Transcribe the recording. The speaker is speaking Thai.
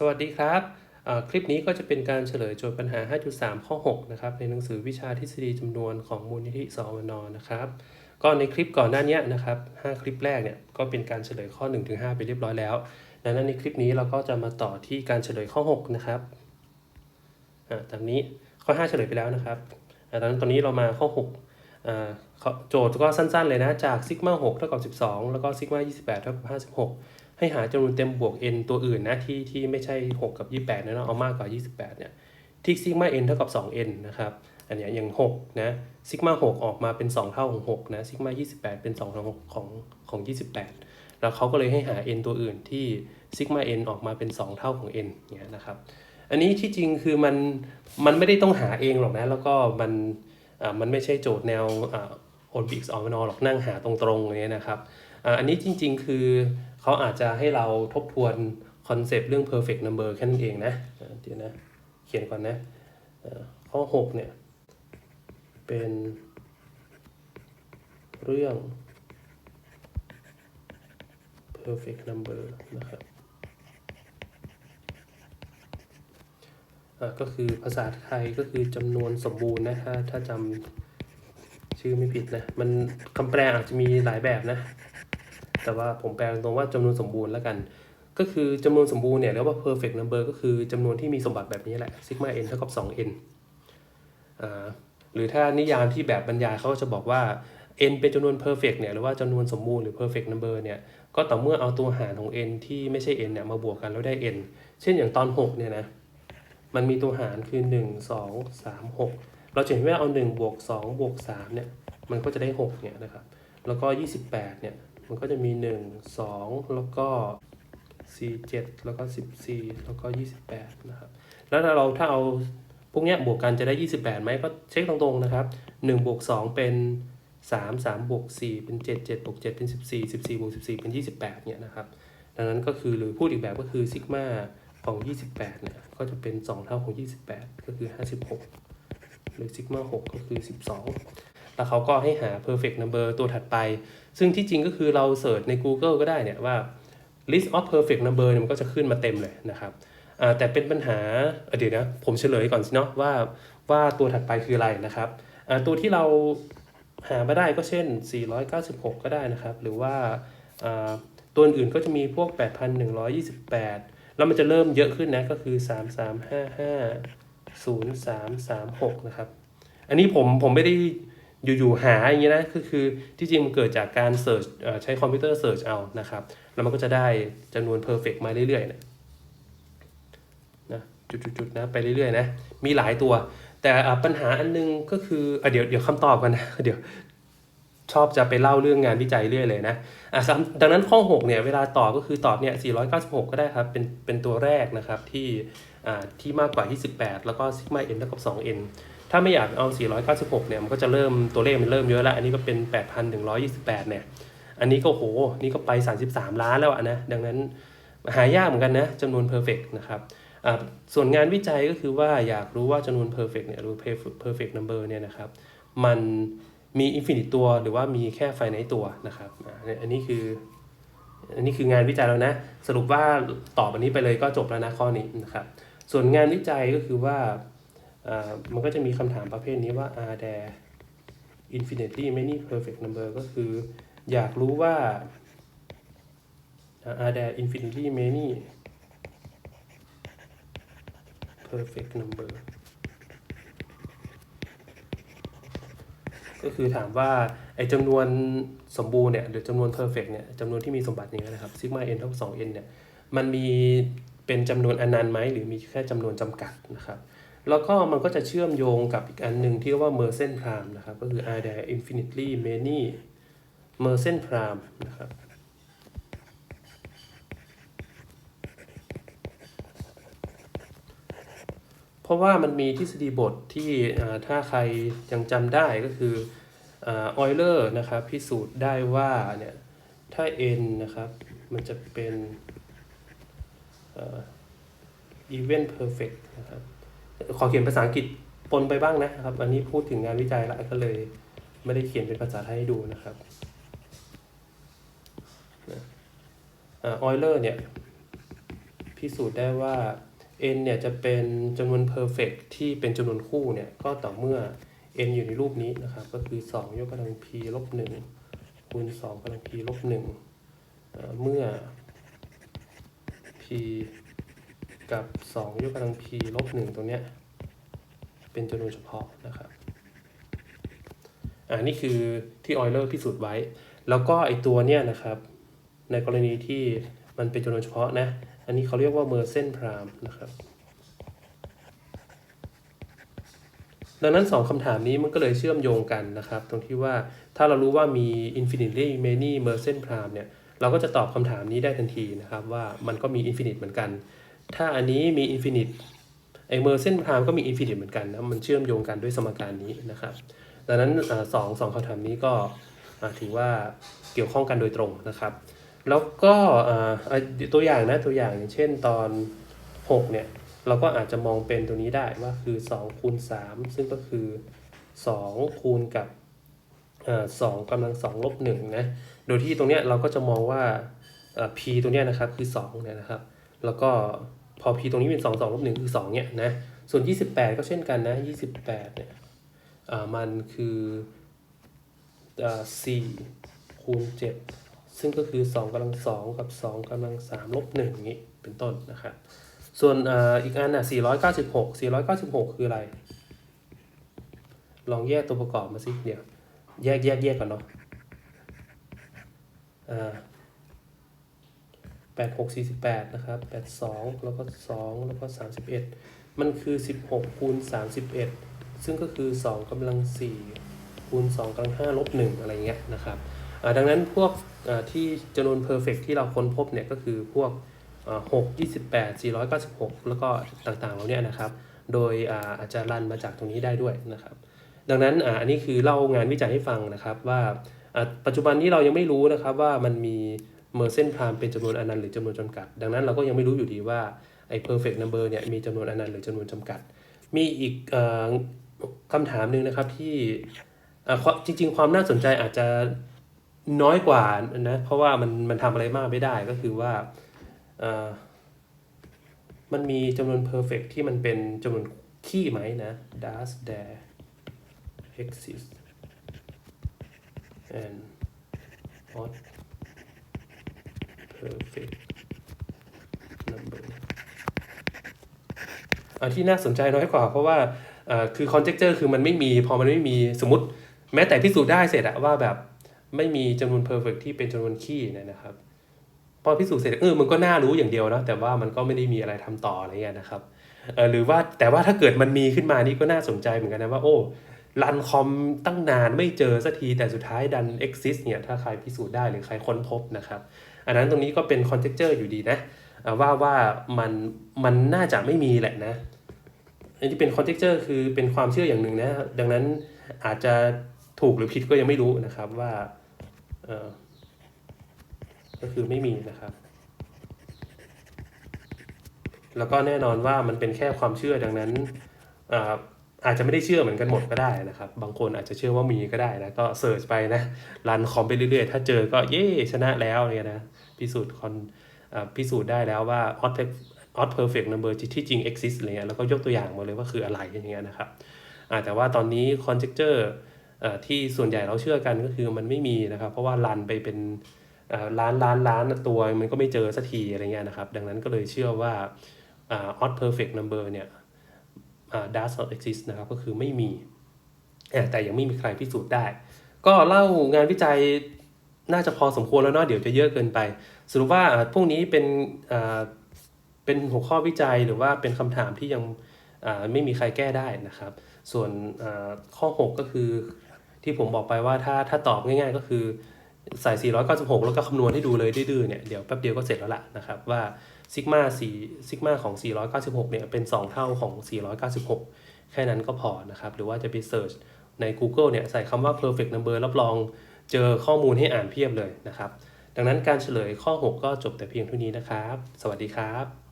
สวัสดีครับ คลิปนี้ก็จะเป็นการเฉลยโจทย์ปัญหา 5.3 ข้อ 6 นะครับ ในหนังสือวิชาทฤษฎีจำนวนของมูลนิธิสวนนะครับ ก็ในคลิปก่อนหน้านี้นะครับ 5 คลิปแรกเนี่ยก็เป็นการเฉลยข้อ 1-5 ไปเรียบร้อยแล้วดังนั้นในคลิปนี้เราก็จะมาต่อที่การเฉลยข้อ 6 นะครับอ่าตามนี้ข้อ 5 เฉลยไปแล้วนะครับดังนั้นตอนนี้เรามาข้อ6อ่าข้อโจทย์ก็สั้นๆเลยนะ จากซิกมา6เท่ากับ 12 แล้วก็ซิกมา28เท่ากับ56 ให้หาจำนวนเต็มบวก n ตัวอื่นนะที่ที่ไม่ใช่ 6 กับ 28นะเนาะเอามากกว่า 28เนี่ยที่ซิกมา n เท่ากับ 2n นะครับอันนี้อย่าง6นะซิกมา6ออกมาเป็น 2 เท่าของ6นะซิกมา28 เป็น2เท่าของของของ28 แล้วเขาก็เลยให้หา n ตัวอื่นที่ซิกมา n ออกมาเป็น 2 เท่าของ n เนี่ยนะครับอันนี้ที่จริงคือมันมันไม่ได้ต้องหาเองหรอกนะแล้วก็มันอ่ามันไม่ใช่โจทย์แนวอ่า โอลิมปิกออมนอหรอกนั่งหาตรงๆอย่างเงี้ยนะครับอันนี้จริงๆคือเขาอาจจะให้เราทบทวนคอนเซปต์เรื่อง perfect number แค่นั้นเองนะเดี๋ยวนะเขียนก่อนนะข้อ 6 เนี่ย เป็นเรื่อง perfect number นะครับก็คือภาษาไทยก็คือจำนวนสมบูรณ์นะถ้าถ้าจำ ชื่อไม่ผิดนะมันคำแปลอาจจะมีหลายแบบนะ แต่ว่าผมแปลตรงว่าจำนวนสมบูรณ์แล้วกัน ก็คือจำนวนสมบูรณ์เนี่ยเรียกว่า perfect number ก็คือจำนวนที่มีสมบัติแบบนี้แหละ sigma n เท่ากับ 2n อ่าหรือถ้านิยามที่แบบบรรยายเขาก็จะบอกว่า n เป็นจำนวน perfect เนี่ยหรือว่าจำนวนสมบูรณ์หรือ perfect number เนี่ยก็ต่อเมื่อเอาตัวหารของ n ที่ไม่ใช่ n เนี่ยมาบวกกันแล้วได้ n เช่นอย่างตอน 6 เนี่ยนะ มันมีตัวหารคือ 1 2 3 6 เราจะเห็นว่าเอา1บวก2บวก3เนี่ยมันก็จะได้6เนี่ยนะครับแล้วก็ 28เนี่ยมันก็จะมี 1 2 แล้วก็ 4 7 แล้วก็ 14 แล้วก็ 28นะครับแล้วถ้าเราถ้าเอาพวกเนี้ยบวกกันจะได้ 28ไหมก็เช็คตรงๆนะครับ1บวก2เป็น 3 3บวก4เป็น 7 7บวก7เป็น 14 14บวก14 เป็น 28เนี่ยนะครับดังนั้นก็คือหรือพูดอีกแบบก็คือซิกมาของ 28เนี่ยก็จะเป็น 2 เท่าของ 28 ก็คือ 56 หรือซิกมา6ก็คือ 12 แล้วเขาก็ให้หา perfect number ตัวถัดไป ซึ่งที่จริงก็คือเราเสิร์ชใน Google ก็ได้เนี่ยว่า list of perfect number เนี่ยมันก็จะขึ้นมาเต็มเลยนะครับแต่เป็นปัญหาเอ่อเดี๋ยวนะผมเฉลยก่อนสิเนาะว่าว่าตัวถัดไปคืออะไรนะครับตัวที่เราหามาได้ก็เช่น 496 ก็ได้นะครับ หรือว่าาตัวอื่นก็จะมีพวก 8,128 แล้วมันจะเริ่มเยอะขึ้นนะก็คือ 0 3 3 6นะครับ อันนี้ผมผมไม่ได้อยู่ๆหาอย่างนี้นะก็คือที่จริงมันเกิดจากการเสิร์ชใช้คอมพิวเตอร์เสิร์ชเอานะครับ แล้วมันก็จะได้จำนวน perfect มาเรื่อยๆนะนะจุดๆนะไปเรื่อยๆนะมีหลายตัว แต่ปัญหาอันนึงก็คืออเดี๋ยวเดี๋ยวคำตอบกันนะเดี๋ยวชอบจะไปเล่าเรื่องงานวิจัยเรื่อยเลยนะอะดังนั้นข้อ 6 เนี่ย เวลาตอบก็คือตอบเนี่ย 496 ก็ได้ครับ เป็น เป็นตัวแรกนะครับที่ ที่มากกว่า28แล้วก็ซิกมา n เท่ากับ 2n ถ้าไม่อยากเอา 496 เนี่ยมันก็จะเริ่มตัวเลขมันเริ่มเยอะแล้ว อันนี้ก็เป็น 8,128 เนี่ย อันนี้ก็โห นี่ก็ไป 33 ล้านแล้วนะ ดังนั้นหายากเหมือนกันนะจำนวน perfect นะครับอ่าส่วนงานวิจัยก็คือว่าอยากรู้ว่าจำนวน perfect เนี่ยหรือ perfect number เนี่ยนะครับมันมีอินฟินิตตัวหรือว่ามีแค่ไฟในตัวนะครับอันนี้คืออันนี้คืองานวิจัยแล้วนะ สรุปว่าตอบอันนี้ไปเลยก็จบแล้วนะข้อนี้นะครับ ส่วนงานวิจัยก็คือว่าอ่ามันก็จะมีคำถามประเภทนี้ว่า are there infinitely many perfect number ก็คืออยากรู้ว่า are there infinitely many perfect number ก็คือถามว่าไอ้จำนวนสมบูรณ์เนี่ยหรือจำนวน perfect เนี่ยจำนวนที่มีสมบัติอย่างนี้ยนะครับ sigma n เท่ากับ 2n เนี่ยมันมี เป็นจำนวนอนันต์ไหมหรือมีแค่จำนวนจำกัดนะครับ แล้วก็มันก็จะเชื่อมโยงกับอีกอันหนึ่งที่เรียกว่า Mersenne prime นะครับ ก็คือ are there infinitely many Mersenne prime นะครับเพราะว่ามันมีทฤษฎีบทที่ถ้าใครยังจำได้ก็คือออยเลอร์นะครับพิสูจน์ได้ว่าเนี่ยถ้า n นะครับมันจะเป็น เอ่อ even perfect นะครับขอเขียนภาษาอังกฤษปนไปบ้างนะครับ อันนี้พูดถึงงานวิจัยล้วก็เลยไม่ได้เขียนเป็นภาษาไทยให้ดูนะครับออยเลอร์เนี่ย พิสูจน์ได้ว่า n เนี่ยจะเป็นจำนวน perfect ที่เป็นจำนวนคู่เนี่ย ก็ต่อเมื่อ n อยู่ในรูปนี้นะครับ ก็คือ 2 ยกกำลัง p ลบ1คูณ2กำลัง p ลบ1เมื่อ กับ 2 ยกกำลัง p ลบ1ตรงเนี้ยเป็นจำนวนเฉพาะนะครับอ่านี่คือที่ออยเลอร์พิสูจน์ไว้ แล้วก็ไอตัวเนี้ยนะครับ ในกรณีที่มันเป็นจำนวนเฉพาะนะ อันนี้เขาเรียกว่าเมอร์เซนพรามนะครับดังนั้น 2คำถามนี้มันก็เลยเชื่อมโยงกันนะครับ ตรงที่ว่าถ้าเรารู้ว่ามี infinitely many Mersenne prime เนี่ย เราก็จะตอบคำถามนี้ได้ทันทีนะครับว่ามันก็มี infinite เหมือนกัน ถ้าอันนี้มี infinite ไอ Mersenne prime ก็มี infinite เหมือนกันนะมันเชื่อมโยงกันด้วยสมการนี้นะครับ ดังนั้นสองสองคำถามนี้ก็ถือว่าเกี่ยวข้องกันโดยตรงนะครับ แล้วก็ตัวอย่างนะตัวอย่างอย่างเช่นตอน 6 เนี่ย เราก็อาจจะมองเป็นตัวนี้ได้ว่าคือ2คูณ3ซึ่งก็คือ2คูณกับ อ่า2กำลัง2ลบ1นะ โดยที่ตรงเนี้ยเราก็จะมองว่าอ่า p ตัวเนี้ยนะครับคือ2เนี่ยนะครับ แล้วก็พอ p ตรงนี้เป็น 2 2ลบ1คือ2เนี่ยนะ ส่วน 28 ก็เช่นกันนะ 28เนี่ยอ่ามันคืออ่า4คูณ7ซึ่งก็คือ 2กำลัง2กับ 2กำลัง3ลบ1อย่างนี้เป็นต้นนะครับ ส่วนอ่าอีกอันน่ะ496 496 คืออะไร ลองแยกตัวประกอบมาสิเดี๋ยว แยกแยกแยกก่อนเนาะอ่า86 48นะครับ82แล้วก็2แล้วก็31มันคือ16คูณ31ซึ่งก็คือ2กำลัง4คูณ2กำลัง5ลบ1อะไรเงี้ยนะครับอ่าดังนั้นพวกอ่าที่จำนวน perfect ที่เราค้นพบเนี่ยก็คือพวก6 28 496แปดสี่ร้อยเก้าสิบหกแล้วก็ต่างๆเหล่านี้นะครับ โดยอาอาจจะรันมาจากตรงนี้ได้ด้วยนะครับ ดังนั้นอาอันนี้คือเล่างานวิจัยให้ฟังนะครับว่าปัจจุบันนี้เรายังไม่รู้นะครับว่ามันมีเมอร์เซนพรามเป็นจำนวนอนันต์หรือจำนวนจำกัด ดังนั้นเราก็ยังไม่รู้อยู่ดีว่าไอ้ perfect number เนี่ยมีจำนวนอนันต์หรือจำนวนจำกัด มีอีกอ่อคำถามหนึ่งนะครับที่จริง ๆ ความน่าสนใจอาจจะน้อยกว่านะเพราะว่ามันมันทำอะไรมากไม่ได้ก็คือว่ามันมีจำนวน perfect ที่มันเป็นจำนวนคี่ไหมนะ does there exist an odd perfect number อันที่น่าสนใจน้อยกว่า เพราะว่าเอ่อคือ conjecture คือมันไม่มี พอมันไม่มีสมมติ แม้แต่พิสูจน์ได้เสร็จอะว่าแบบไม่มีจำนวน perfect ที่เป็นจำนวนคี่เนี่ยนะครับ พอพิสูจน์เสร็จเออมันก็น่ารู้อย่างเดียวนะแต่ว่ามันก็ไม่ได้มีอะไรทำต่ออะไรเงี้ยนะครับหรือว่าแต่ว่าถ้าเกิดมันมีขึ้นมานี่ก็น่าสนใจเหมือนกันนะว่าโอ้ รันคอมตั้งนานไม่เจอสักทีแต่สุดท้ายดัน exist เนี่ยถ้าใครพิสูจน์ได้หรือใครค้นพบนะครับอันนั้นตรงนี้ก็เป็น conjecture อยู่ดีนะว่าว่ามันมันน่าจะไม่มีแหละนะอันที่เป็น conjecture คือเป็นความเชื่ออย่างหนึ่งนะ ดังนั้นอาจจะถูกหรือผิดก็ยังไม่รู้นะครับว่าเออก็คือไม่มีนะครับ แล้วก็แน่นอนว่ามันเป็นแค่ความเชื่อดังนั้นอ่า อาจจะไม่ได้เชื่อเหมือนกันหมดก็ได้นะครับ บางคนอาจจะเชื่อว่ามีก็ได้นะก็เสิร์ชไปนะรันคอมไปเรื่อยๆ ถ้าเจอก็เย่ชนะแล้วเนี่ยนะพิสูจน์คอนพิสูจน์ได้แล้วว่า odd perfect odd perfect number ที่จริง exist อะไรเงี้ยแล้วก็ยกตัวอย่างมาเลยว่าคืออะไรอย่างเงี้ยนะครับแต่ว่าตอนนี้ conjecture เอ่อที่ส่วนใหญ่เราเชื่อกันก็คือมันไม่มีนะครับ เพราะว่ารันไปเป็นล้านล้านล้านตัวมันก็ไม่เจอสักทีอะไรเงี้ยนะครับ ดังนั้นก็เลยเชื่อว่าอ่า odd perfect number เนี่ย does not exist นะครับก็คือไม่มีเอ่อแต่ยังไม่มีใครพิสูจน์ได้ ก็เล่างานวิจัยน่าจะพอสมควรแล้วเนาะเดี๋ยวจะเยอะเกินไป สรุปว่าอ่าพวกนี้เป็นอ่าเป็นหัวข้อวิจัยหรือว่าเป็นคำถามที่ยังอ่าไม่มีใครแก้ได้นะครับ ส่วนอ่าข้อ 6 ก็คือที่ผมบอกไปว่าถ้าถ้าตอบง่ายๆก็คือ ใส่ 496 แล้วก็คำนวณให้ดูเลยดื้อๆเนี่ย เดี๋ยวแป๊บเดียวก็เสร็จแล้วล่ะนะครับว่าซิกมา4ซิกมาของ 496 เนี่ย เป็น 2 เท่าของ 496 แค่นั้นก็พอนะครับ หรือว่าจะไปเสิร์ชใน Google เนี่ย ใส่คำว่า perfect number รับรองเจอข้อมูลให้อ่านเพียบเลยนะครับ ดังนั้นการเฉลยข้อ 6 ก็จบแต่เพียงเท่านี้นะครับ สวัสดีครับ